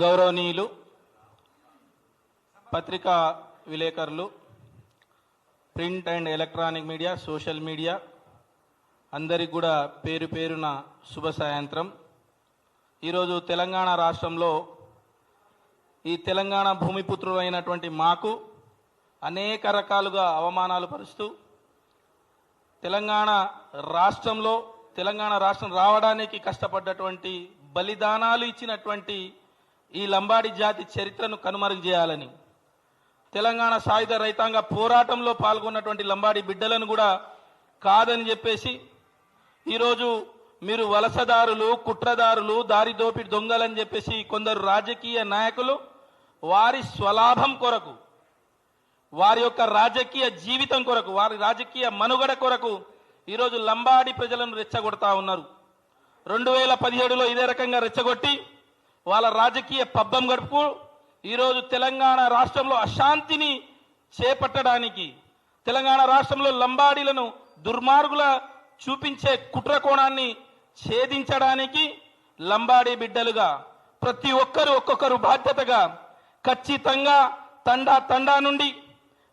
గౌరవనీయులు పత్రికా విలేకరులు print and electronic media social media అందరికి కూడా పేరు పేరున శుభ సాయంత్రం. ఈరోజు తెలంగాణ రాష్ట్రంలో ఈ తెలంగాణ భూమిపుత్రులైనటువంటి మాకు అనేక రకాలుగా అవమానాలు పరుస్తూ తెలంగాణ రాష్ట్రంలో తెలంగాణ రాష్ట్రం రావడానికి కష్టపడ్డటువంటి బలిదానాలు ఇచ్చినటువంటి ఈ లంబాడి జాతి చరిత్రను కనుమరుగు చేయాలని. తెలంగాణ సాయుధ రైతాంగ పోరాటంలో పాల్గొన్నటువంటి లంబాడి బిడ్డలను కూడా కాదని చెప్పేసి ఈరోజు మీరు వలసదారులు కుట్రదారులు దారి దోపిడి దొంగలని చెప్పేసి కొందరు రాజకీయ నాయకులు వారి స్వలాభం కొరకు వారి యొక్క రాజకీయ జీవితం కొరకు వారి రాజకీయ మనుగడ కొరకు ఈరోజు లంబాడి ప్రజలను రెచ్చగొడతా ఉన్నారు. రెండు వేల పదిహేడులో ఇదే రకంగా రెచ్చగొట్టి వాళ్ళ రాజకీయ పబ్బం గడుపు ఈరోజు తెలంగాణ రాష్ట్రంలో అశాంతిని చేపట్టడానికి తెలంగాణ రాష్ట్రంలో లంబాడీలను దుర్మార్గుల చూపించే కుట్రకోణాన్ని ఛేదించడానికి లంబాడీ బిడ్డలుగా ప్రతి ఒక్కరు ఒక్కొక్కరు బాధ్యతగా ఖచ్చితంగా తండా తండా నుండి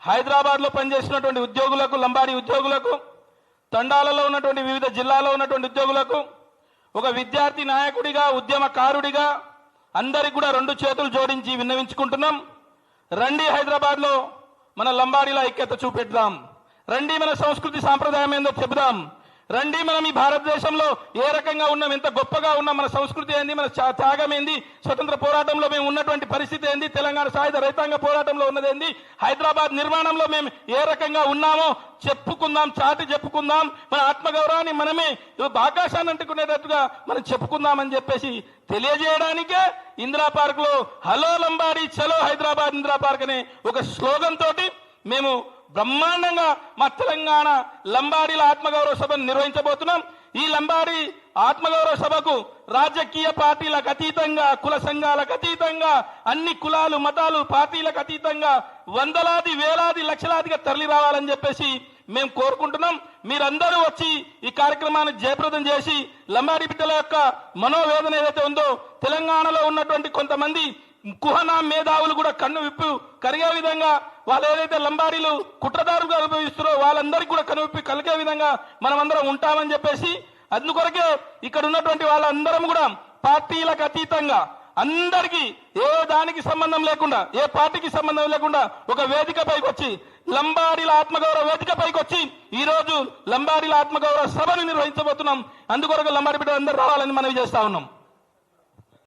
హైదరాబాద్లో పనిచేసినటువంటి ఉద్యోగులకు లంబాడీ ఉద్యోగులకు తండాలలో ఉన్నటువంటి వివిధ జిల్లాలో ఉన్నటువంటి ఉద్యోగులకు ఒక విద్యార్థి నాయకుడిగా ఉద్యమకారుడిగా అందరికి కూడా రెండు చేతులు జోడించి విన్నవించుకుంటున్నాం. రండి హైదరాబాద్లో మన లంబాడిలా ఐక్యత చూపెడదాం. రండి మన సంస్కృతి సాంప్రదాయం ఏందో చెబుదాం. రండి మనం ఈ భారతదేశంలో ఏ రకంగా ఉన్నాం ఎంత గొప్పగా ఉన్నాం మన సంస్కృతి ఏంది మన త్యాగం ఏంది స్వతంత్ర పోరాటంలో మేము ఉన్నటువంటి పరిస్థితి ఏంది తెలంగాణ సాయుధ రైతాంగ పోరాటంలో ఉన్నది ఏంది హైదరాబాద్ నిర్మాణంలో మేము ఏ రకంగా ఉన్నామో చెప్పుకుందాం చాటి చెప్పుకుందాం మన ఆత్మగౌరవాన్ని మనమే ఆకాశాన్ని అంటుకునేటట్టుగా మనం చెప్పుకుందామని చెప్పేసి తెలియజేయడానికే ఇందిరా పార్క్లో హలో లంబాడి చలో హైదరాబాద్ ఇందిరా పార్క్ అనే ఒక స్లోగన్ తోటి మేము బ్రహ్మాండంగా మా తెలంగాణ లంబాడీల ఆత్మగౌరవ సభను నిర్వహించబోతున్నాం. ఈ లంబాడి ఆత్మగౌరవ సభకు రాజకీయ పార్టీలకు అతీతంగా కుల సంఘాలకు అతీతంగా అన్ని కులాలు మతాలు పార్టీలకు అతీతంగా వందలాది వేలాది లక్షలాదిగా తరలి రావాలని చెప్పేసి మేము కోరుకుంటున్నాం. మీరందరూ వచ్చి ఈ కార్యక్రమాన్ని జయప్రదం చేసి లంబాడి బిడ్డల యొక్క మనోవేదన ఏదైతే ఉందో తెలంగాణలో ఉన్నటువంటి కొంతమంది కుహనా మేధావులు కూడా కన్ను విప్పు కరిగే విధంగా వాళ్ళు ఏదైతే లంబాడీలు కుట్రదారులుగా అనుభవిస్తారో వాళ్ళందరికీ కూడా కన్ను విప్పి కలిగే విధంగా మనమందరం ఉంటామని చెప్పేసి అందుకొరకే ఇక్కడ ఉన్నటువంటి వాళ్ళందరం కూడా పార్టీలకు అతీతంగా అందరికీ ఏ దానికి సంబంధం లేకుండా ఏ పార్టీకి సంబంధం లేకుండా ఒక వేదిక పైకి వచ్చి లంబాడీల ఆత్మగౌరవ వేదిక పైకి వచ్చి ఈ రోజు లంబాడీల ఆత్మగౌరవ సభను నిర్వహించబోతున్నాం. అందుకొరకు లంబాడి బిడ్డ అందరూ రావాలని మనవి చేస్తా ఉన్నాం.